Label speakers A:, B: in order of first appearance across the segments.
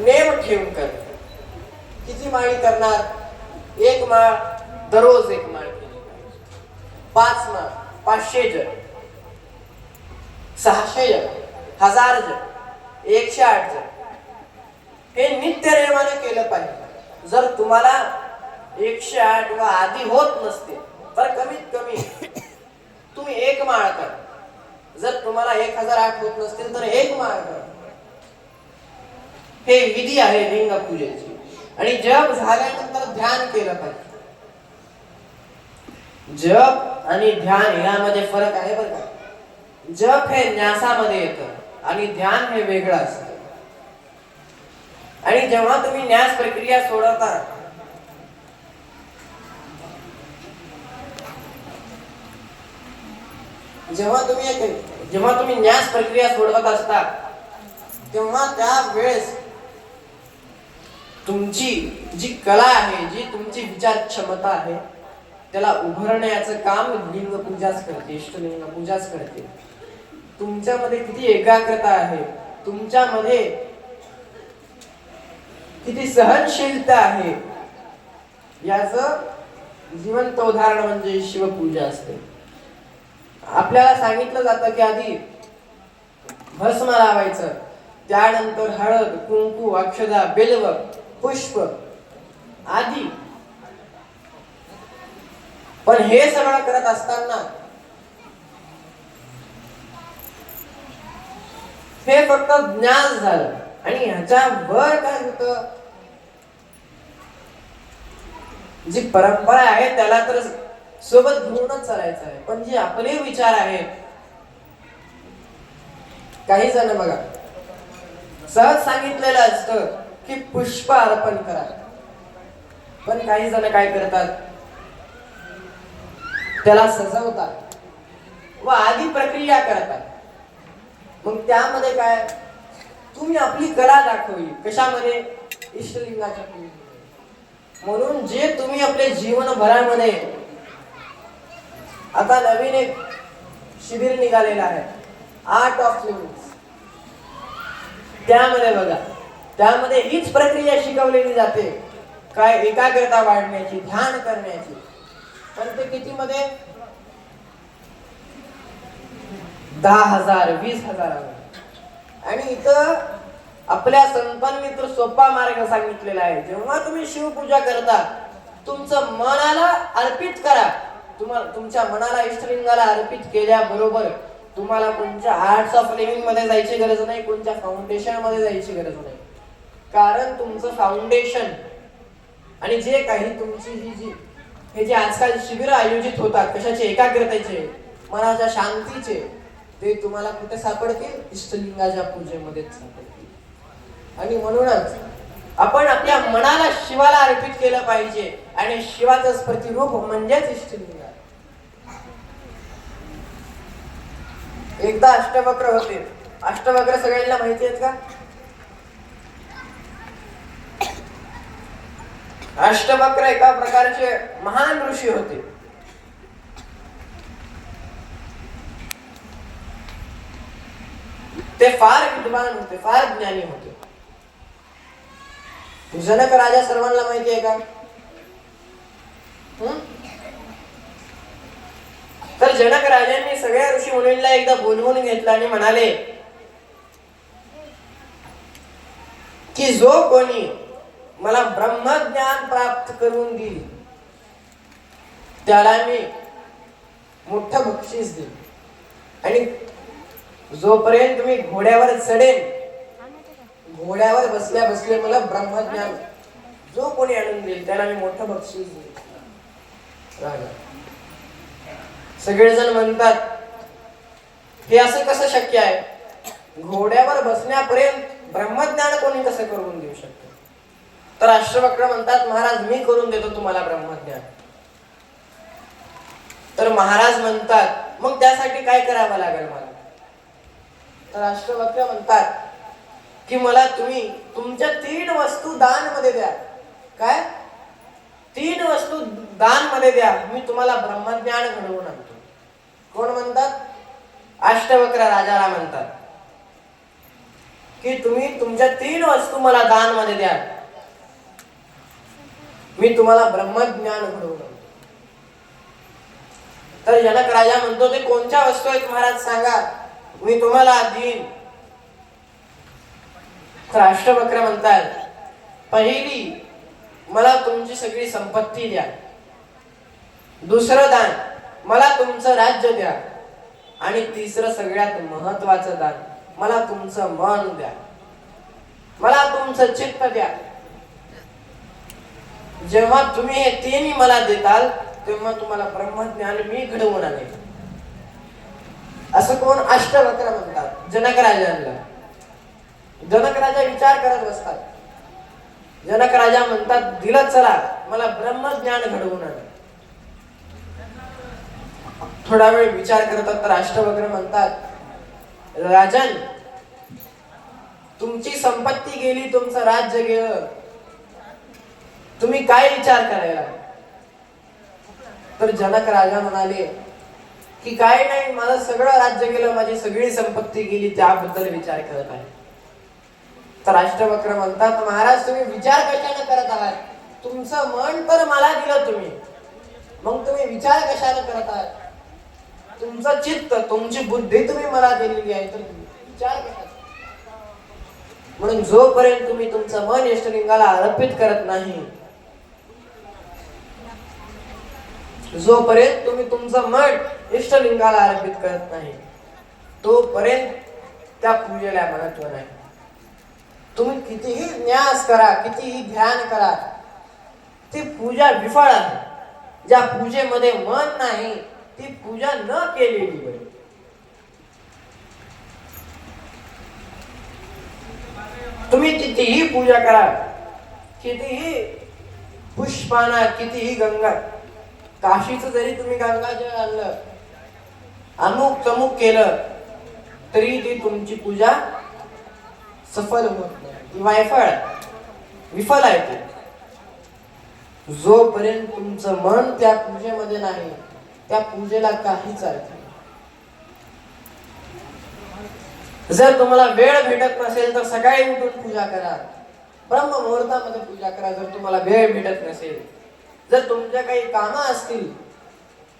A: Name ठेवून कर. किती माळी करणार? एक माळ दररोज एक माळ केली पाहिजे. पाच माळ पाचशे जण. सहाशे जण हजार जण एकशे आठ जण. हे नित्य नियमाने केलं पाहिजे. जर तुम्हाला एकशे आठ व आधी होत नसते तर कमीत कमी तुम्ही एक माळ करा. जर तुम्हाला एक हजार आठ होत नसतील तर एक माळ करा. हे विधी आहे लिंग पूजेची. आणि जप झाल्यानंतर ध्यान केलं पाहिजे. जप आणि ध्यान यामध्ये फरक आहे बरं का? जप हे न्यासामध्ये येतं आणि ध्यान हे वेगळं असतं. आणि जेव्हा तुम्ही न्यास प्रक्रिया सोडवता जेव्हा तुम्ही जेव्हा तुम्ही न्यास प्रक्रिया सोडवत असता तेव्हा त्या वेळेस तुमची जी कला आहे जी तुमची विचार क्षमता आहे त्याला उभारण्याचं काम लिंग पूजाच करते इष्टलिंग पूजाच करते. तुमच्यामध्ये किती एकाग्रता आहे तुमच्यामध्ये किती सहनशीलता आहे याच जिवंत उदाहरण म्हणजे शिवपूजा असते. आपल्याला सांगितलं जातं की आधी भस्म लावायचं त्यानंतर हळद कुंकू अक्षदा बेलव पुष्प आदी. पण हे सगळं करत असताना हे फक्त ज्ञान झालं. आणि ह्याच्यावर काय होतं? जी परंपरा आहे त्याला तर सोबत घेऊनच चालायचं आहे. पण जे आपले विचार आहेत काही जण बघा सहज सांगितलेलं असतं की पुष्प अर्पण करा पण काही जण काय करतात? त्याला सजवतात व आधी प्रक्रिया करतात. मग त्यामध्ये काय? तुम्ही आपली कला दाखवली कशामध्ये? इष्टलिंगाच्या म्हणून जे तुम्ही आपले जीवनभरामध्ये आता नवीन एक शिबिर निघालेलं आहे. आर्ट ऑफ लिव्हिंग त्यामध्ये बघा. त्यामध्ये हीच प्रक्रिया शिकवलेली जाते. काय एकाग्रता वाढण्याची ध्यान करण्याची. पण ते किती मध्ये दहा हजार वीस हजार आणि इथं आपल्या संतांनी तर सोपा मार्ग सांगितलेला आहे. जेव्हा तुम्ही शिवपूजा करता तुमचं मनाला अर्पित करा. तुम्हाला तुमच्या मनाला इष्टलिंगाला अर्पित केल्याबरोबर तुम्हाला कोणत्या आर्ट्स ऑफ लिव्हिंगमध्ये जायची गरज नाही कोणत्या फाउंडेशनमध्ये जायची गरज नाही. कारण तुमचं फाउंडेशन आणि जे काही तुमची ही जी हे जे आजकाल शिबिर आयोजित होतात कशाचे एकाग्रतेचे मनाच्या शांतीचे ते तुम्हाला कुठे सापडतील? इष्टलिंगाच्या पूजेमध्येच सापडतील. आणि म्हणूनच आपण आपल्या मनाला शिवाला अर्पित केलं पाहिजे आणि शिवाचं प्रतिरूप म्हणजेच इष्टलिंग एकदा अष्टवक्र होते. अष्टवक्र सगळ्यांना माहिती आहेत का? अष्टवक्र एका प्रकारचे महान ऋषी होते. ते फार विद्वान होते फार ज्ञानी होते. जनक राजा सर्वांना माहिती आहे का? तर जनक राजांनी सगळ्या ऋषी मुलींना एकदा बोलवून घेतला आणि म्हणाले की जो कोणी मला ब्रह्मज्ञान प्राप्त करून देईल त्याला मी मोठं बक्षीस देईन आणि जोपर्यंत मी घोड्यावर चढेन घोड्यावर बसल्या बसल्या मला ब्रह्मज्ञान जो कोणी आणून देईल त्याला मी मोठं बक्षीस देईल राजा. सगळेजण म्हणतात हे असं कसं शक्य आहे? घोड्यावर बसण्यापर्यंत ब्रह्मज्ञान कोणी कसं करून देऊ शकतो? तर अष्टवक्र म्हणतात महाराज मी करून देतो तुम्हाला ब्रह्मज्ञान. तर महाराज म्हणतात मग त्यासाठी काय करावं लागेल मला? तर अष्टवक्र म्हणतात की मला तुम्ही तुमच्या तीन वस्तू दानमध्ये द्या. काय? तीन वस्तू दानमध्ये द्या मी तुम्हाला ब्रह्मज्ञान घडवून आणतो. कोण म्हणतात? अष्टवक्र राजाला म्हणतात की तुम्ही तुमच्या तीन वस्तू मला दानमध्ये द्या. मी तुम्हाला ब्रह्मज्ञान घडवलं. तर जनक राजा म्हणतो ते कोणत्या वस्तू आहेत महाराज? सांगा. मी तुम्हाला देईन. तर अष्टवक्र म्हणतात पहिली मला तुमची सगळी संपत्ती द्या. दुसरं दान मला तुमचं राज्य द्या. आणि तिसरं सगळ्यात महत्वाचं दान मला तुमचं मन द्या. मला तुमचं चित्त द्या. जेव्हा तुम्ही हे तिन्ही मला देताल तेव्हा तुम्हाला ब्रह्मज्ञान मी घडवून आणेल. असं कोण अष्टवक्र म्हणतात जनक राजांना जनक राजा विचार करत बसतात. जनक राजा म्हणतात दिलं चला मला ब्रह्मज्ञान घडवून आण. थोडा वेळ विचार करतात तर अष्टवक्र म्हणतात राजन तुमची संपत्ती गेली तुमचं राज्य गेलं. तुम्ही काय विचार करायला? तर जनक राजा म्हणाले की काय नाही माझं सगळं राज्य केलं माझी सगळी संपत्ती गेली त्याबद्दल विचार करत आहे. तर राष्ट्रवक्र म्हणतात महाराज तुम्ही विचार कशाने करत आहात? तुमचं मन तर मला दिलं तुम्ही. मग तुम्ही विचार कशाने करत आहात? तुमचं चित्त तुमची बुद्धी तुम्ही मला दिलेली आहे तर विचार कशाने म्हणून जोपर्यंत तुम्ही तुमचं मन इष्टलिंगाला अर्पित करत नाही जोपर्यंत तुम्ही तुमचं मन इष्टलिंगाला अर्पित करत नाही तोपर्यंत त्या पूजेला महत्त्व नाही. तुम्ही कितीही न्यास करा कितीही ध्यान करा ती पूजा विफळ आहे. ज्या पूजेमध्ये मन नाही ती पूजा न केलेली बरी. तुम्ही कितीही पूजा करा कितीही पुष्पाना कितीही गंगा काशीचं जरी तुम्ही गंगाजल आणलं अमुक तमुक केलं तरी ती तुमची पूजा सफल होत नाही. ती वायफळ विफल आहे ती. जोपर्यंत तुमचं मन त्या पूजेमध्ये नाही त्या पूजेला काहीच अर्थ नाही. जर तुम्हाला वेळ भेटत नसेल तर सकाळी उठून पूजा करा. ब्रह्म मुहूर्तामध्ये पूजा करा जर तुम्हाला वेळ भेटत नसेल. जर तुमच्या काही कामं असतील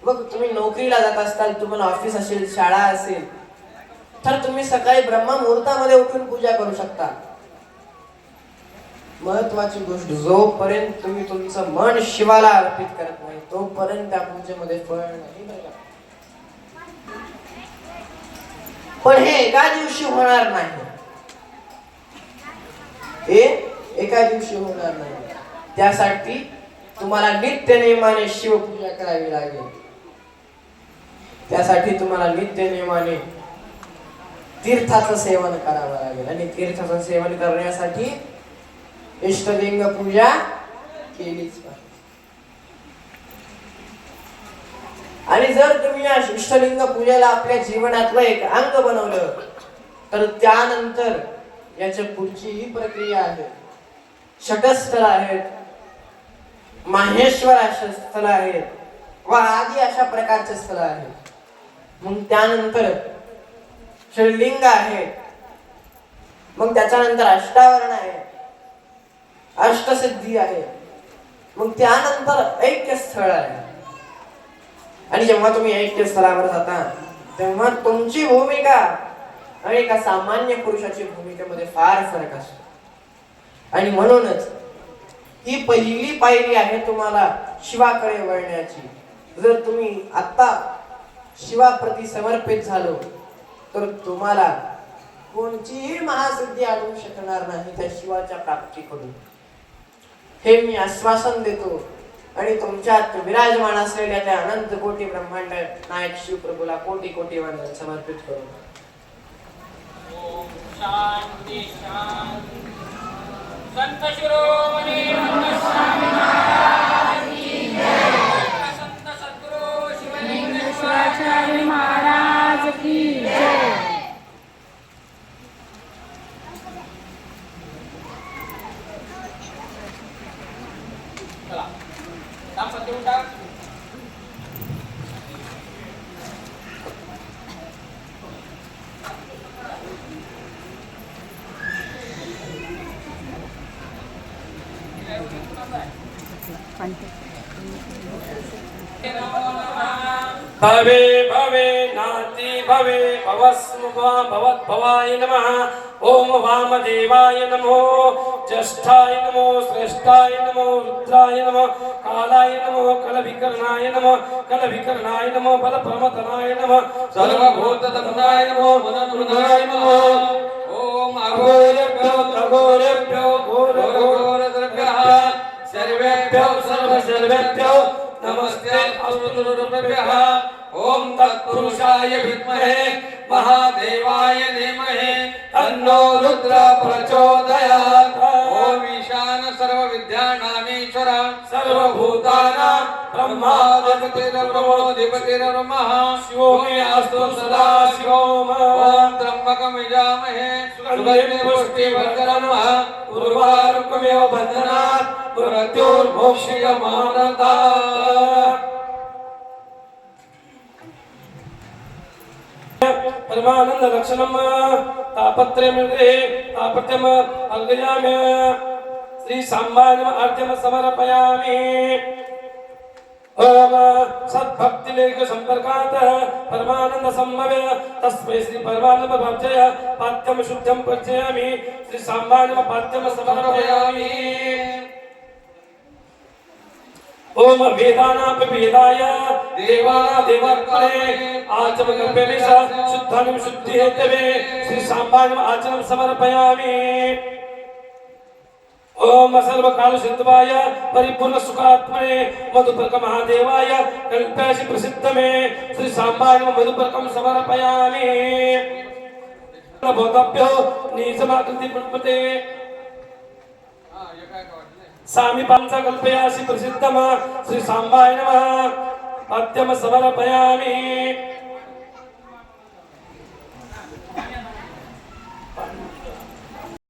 A: मग तुम्ही नोकरीला जात असताल तुम्हाला ऑफिस असेल शाळा असेल तर तुम्ही सकाळी ब्रह्म मुहूर्तामध्ये उठून पूजा करू शकता. महत्वाची गोष्ट जोपर्यंत तुम्ही तुमचं मन शिवाला अर्पित करत नाही तोपर्यंत त्या पूजेमध्ये फळ नाही पण हे एका दिवशी होणार नाही. हे एका दिवशी होणार नाही. त्यासाठी तुम्हाला नित्य नियमाने शिवपूजा करावी लागेल. त्यासाठी तुम्हाला नित्य नियमाने तीर्थाचं सेवन करावं लागेल. आणि तीर्थाचं सेवन करण्यासाठी इष्टलिंग पूजा केलीच पाहिजे. आणि जर तुम्ही या इष्टलिंग पूजेला आपल्या जीवनातलं एक अंग बनवलं तर त्यानंतर याच्या पुढची ही प्रक्रिया आहे. षटस्थळ आहेत. माहेश्वर अशा स्थळ आहेत व आदी अशा प्रकारचे स्थळ आहेत मग त्यानंतर शिवलिंग आहे. मग त्याच्यानंतर अष्टावरण आहे. अष्टसिद्धी आहे. मग त्यानंतर ऐक्य स्थळ आहे. आणि जेव्हा तुम्ही ऐक्य स्थळावर जाता तेव्हा तुमची भूमिका आणि एका सामान्य पुरुषाची भूमिकेमध्ये फार फरक असतो. आणि म्हणूनच ही पहिली पायरी आहे तुम्हाला शिवाकडे वळण्याची. जर तुम्ही आता शिवाप्रती समर्पित झालो तर तुम्हाला कोणतीही महासिद्धी आणू शकणार नाही त्या शिवाच्या प्राप्तीकडून. हे मी आश्वासन देतो. आणि तुमच्यात विराजमान असलेल्या त्या अनंत कोटी ब्रह्मांड नायक शिवप्रभूला कोटी कोटी वंदन समर्पित करू.
B: शांती शांती. संत शिरोमणी रत्नस्वामी महाराज की जय संत सद्गुरु शिवलिंगेश्वर
C: शिवाचार्य महाराज की जय
B: चला दाम्पत्य उठा
D: भवे भवे नाति भवे भवस्मुखा भवद्भवाय नमः। ॐ वामदेवाय नमो ज्येष्ठाय नमो श्रेष्ठाय नमो रुद्राय नमो कालाय नमो कलविकर्णाय नमो कलविकर्णाय नमो बलप्रमतनाय नमः
E: सर्वभूततमनाय नमो मनोनुदाय नमो। ॐ
D: अघोरेभ्यो अघोरेभ्यो
E: अघोरघोरद्रव्यः सर्वेभ्यो सर्वसर्वेभ्यो नमस्ते. अस्तुभ्यः ॐ तत्पुरुषाय विद्महे. महादेवाय धीमहि. तन्नो रुद्र प्रचोदयात्. ॐ ईशान सर्वविद्यानामीश्वर. सर्वभूतानां ब्रह्माधिपतिर्ब्रह्मोऽधिपतिर्ब्रह्मः
D: शिवो मे अस्तु सदा शिवोम
E: ॐ त्र्यम्बकं यजामहे सुगन्धिं पुष्टिवर्धनम्.
D: उर्वारुकमेव बन्धनात् దురతుర్భూషయమానత పరమానంద లక్షణమ్మ తాపత్రయమిదే తాపత్రమ అర్గయామ శ్రీ సాంబాన్యం అర్జమ సమర్పయామి ఓమ సద్భక్తిలేఖ సంపర్కాత పరమానంద సంభవ తస్మై శ్రీ పరమానంద భర్జయ పాత్యం శుద్ధం పరిచయామి శ్రీ సాంబాన్యం పాత్యం సమర్పయామి ओम वेदानापि वेदाय देवाना देवर्पणे आचम कल्पेमिष शुद्धानिं शुद्धि हेतवे श्री सांबानिम आचमनं समर्पयामि ओम सर्वकाल सिद्धवाय परिपूर्ण सुखात्मने मधुपर्क महादेवाय कल्पेशि प्रसिद्धमे श्री सांबानिम मधुपर्कं समर्पयामि बोधभ्यो नीचमाकृति पुष्पते सामी पांचा कल्पयासि प्रसिद्धम श्री सांबाय नमः। पद्यम समर्पयामि।